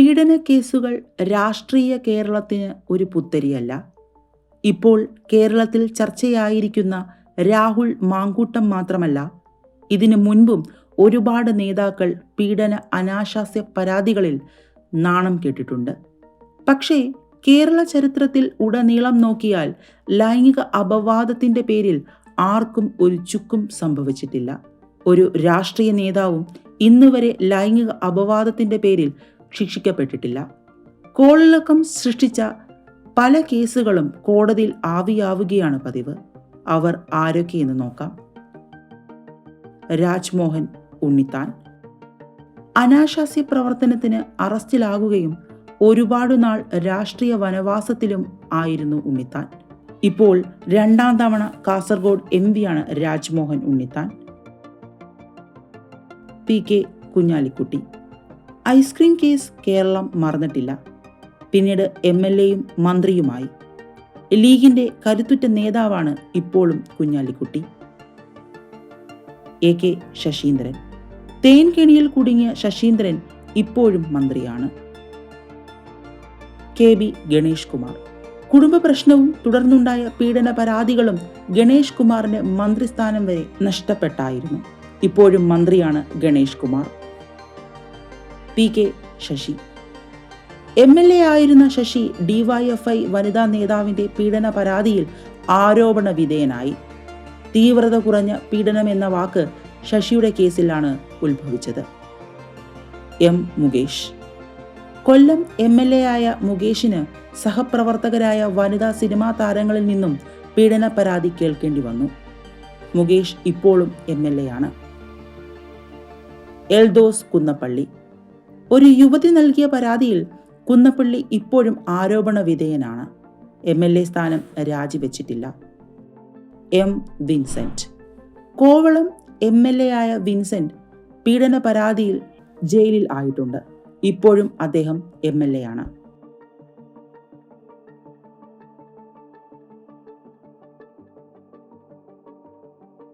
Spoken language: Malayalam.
പീഡന കേസുകൾ രാഷ്ട്രീയ കേരളത്തിന് ഒരു പുത്തരിയല്ല. ഇപ്പോൾ കേരളത്തിൽ ചർച്ചയായിരിക്കുന്ന രാഹുൽ മാങ്കൂട്ടം മാത്രമല്ല ഇതിനു മുൻപും ഒരുപാട് നേതാക്കൾ പീഡന അനാശാസ്യ പരാതികളിൽ നാണം കേട്ടിട്ടുണ്ട്. പക്ഷേ കേരള ചരിത്രത്തിൽ ഉടനീളം നോക്കിയാൽ ലൈംഗിക അപവാദത്തിന്റെ പേരിൽ ആർക്കും ഒരു ചുക്കും സംഭവിച്ചിട്ടില്ല. ഒരു രാഷ്ട്രീയ നേതാവും ഇന്നുവരെ ലൈംഗിക അപവാദത്തിന്റെ പേരിൽ ശിക്ഷിക്കപ്പെട്ടിട്ടില്ല. കോളിളക്കം സൃഷ്ടിച്ച പല കേസുകളും കോടതിയിൽ ആവിയാവുകയാണ് പതിവ്. അവർ ആരൊക്കെയെന്ന് നോക്കാം. രാജ്മോഹൻ ഉണ്ണിത്താൻ. അനാശാസ്യ പ്രവർത്തനത്തിന് അറസ്റ്റിലാകുകയും ഒരുപാട് നാൾ രാഷ്ട്രീയ വനവാസത്തിലും ആയിരുന്നു ഉണ്ണിത്താൻ. ഇപ്പോൾ രണ്ടാം തവണ കാസർഗോഡ് എം പിയാണ് Rajmohan Unnithan. P K Kunhalikutty. Ice cream case Keralam മറന്നിട്ടില്ല. പിന്നീട് എം എൽ എയും മന്ത്രിയുമായി. ലീഗിന്റെ കരുത്തുറ്റ നേതാവാണ് ഇപ്പോഴും കുഞ്ഞാലിക്കുട്ടി. A K Saseendran. തേൻകെണിയിൽ കുടുങ്ങിയ ശശീന്ദ്രൻ ഇപ്പോഴും മന്ത്രിയാണ്. K B Ganesh Kumar. കുടുംബ പ്രശ്നവും തുടർന്നുണ്ടായ പീഡന പരാതികളും ഗണേഷ് കുമാറിന് മന്ത്രിസ്ഥാനം വരെ നഷ്ടപ്പെട്ടായിരുന്നു. ഇപ്പോഴും മന്ത്രിയാണ് Ganesh Kumar. P K Sasi. M L A ആയിരുന്ന ശശി ഡിവൈഎഫ്ഐ വനിതാ നേതാവിന്റെ പീഡന പരാതിയിൽ ആരോപണ വിധേയനായി. തീവ്രത കുറഞ്ഞ പീഡനം എന്ന വാക്ക് ശശിയുടെ കേസിലാണ് ഉത്ഭവിച്ചത്. M Mukesh. Kollam M L A ആയ മുകേഷിന് സഹപ്രവർത്തകരായ വനിതാ സിനിമാ താരങ്ങളിൽ നിന്നും പീഡന പരാതി കേൾക്കേണ്ടി വന്നു. മുകേഷ് ഇപ്പോഴും എം എൽ എ ആണ്. എൽദോസ് കുന്നപ്പള്ളി. ഒരു യുവതി നൽകിയ പരാതിയിൽ കുന്നപ്പള്ളി ഇപ്പോഴും ആരോപണ വിധേയനാണ് എം എൽ എ സ്ഥാനം രാജിവെച്ചിട്ടില്ല. M Vincent. Kovalam M L A ആയ വിൻസെന്റ് പീഡന പരാതിയിൽ ജയിലിൽ ആയിട്ടുണ്ട്. ഇപ്പോഴും അദ്ദേഹം എം എൽ എ ആണ്.